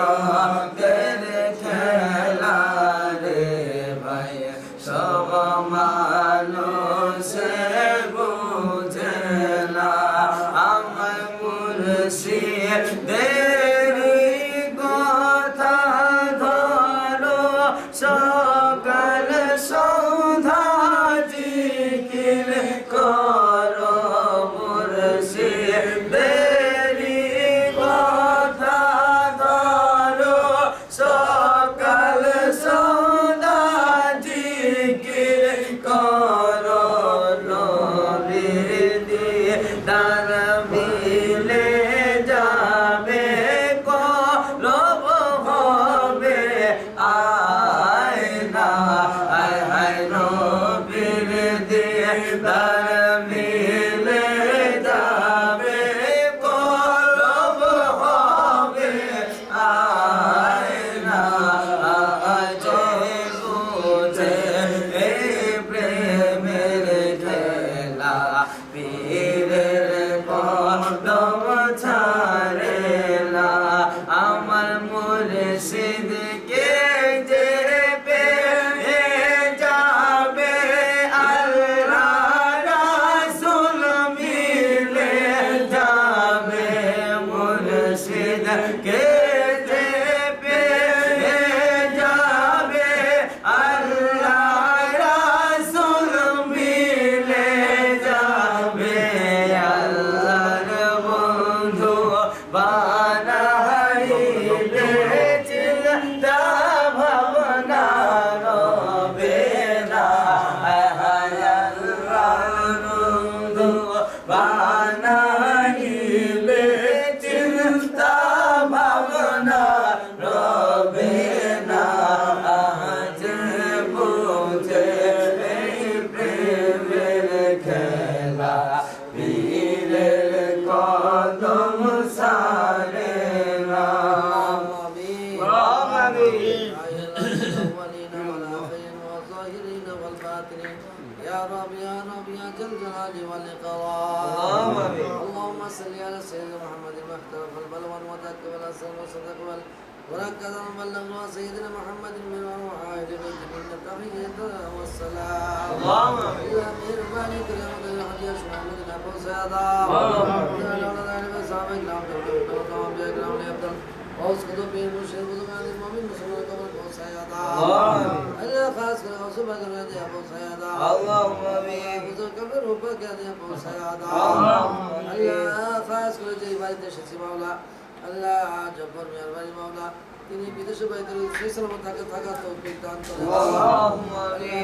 ভাগ্যের খেলা রে ভাই সব মানুষে বুঝে না আমার মুর্শিদের العالمين يا رب يا رب يا جل الجلال والإكرام. اللهم صل على سيدنا محمد المختار فالبلوان وتكبر الأسر وستقبل وركز وبلغنا سيدنا محمد من أرواح لغيره من التحية والسلام. اللهم إلى أمير الله كريم الحج يشفع من أبو سيدا اللهم إلى أولاد العلم السابق لهم تبقى وتوفيق لهم ليبدأ बहुत से तो पे मुझे वो तो माने मम्मी मुसलमान का मन बहुत साया था अल्लाह खास कर और सुबह कर दिया बहुत साया था अल्लाह आमीन वो तो कब्र ऊपर कर दिया बहुत साया था अल्लाह खास कर दे भाई देश से मौला अल्लाह जब्बर मेहरबानी मौला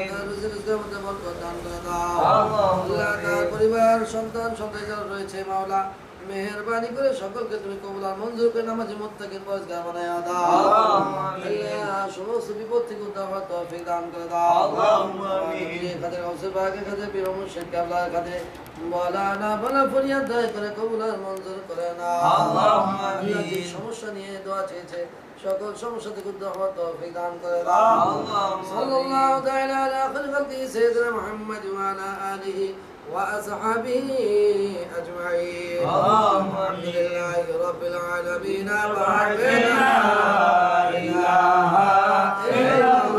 তার রুজি রোজগারের মধ্যে বরকত দান করে দাও। আল্লাহ তার পরিবার সন্তান সন্তান যারা রয়েছে মাওলা। মেহরবানি করে সকলকে তুমি মঞ্জুর করে নামাজি পরিষ্কার বানায় দাও। সমস্ত বিপদ থেকে উদ্ধার হওয়ার তৌফিক দান করে দাও। আল্লাহুম্মা আমিন। খাদের গাউসে পাকে খাদের পীর মুর্শিদ কাবলার খাদের মাওলানা বলা ফরিয়াদ দয়া করে মঞ্জুর করে না আল্লাহুম্মা আমিন। সমস্যা নিয়ে দোয়া চেয়েছে সকল সমস্যা থেকে উদ্ধার হওয়ার তৌফিক দান করে সাল্লাল্লাহু তাআলা আলা খালকি সাইয়্যিদিনা মুহাম্মদ ওয়া আলা আলিহি وأصحابه أجمعين اللهم الحمد لله رب العالمين وحدنا إله إلا الله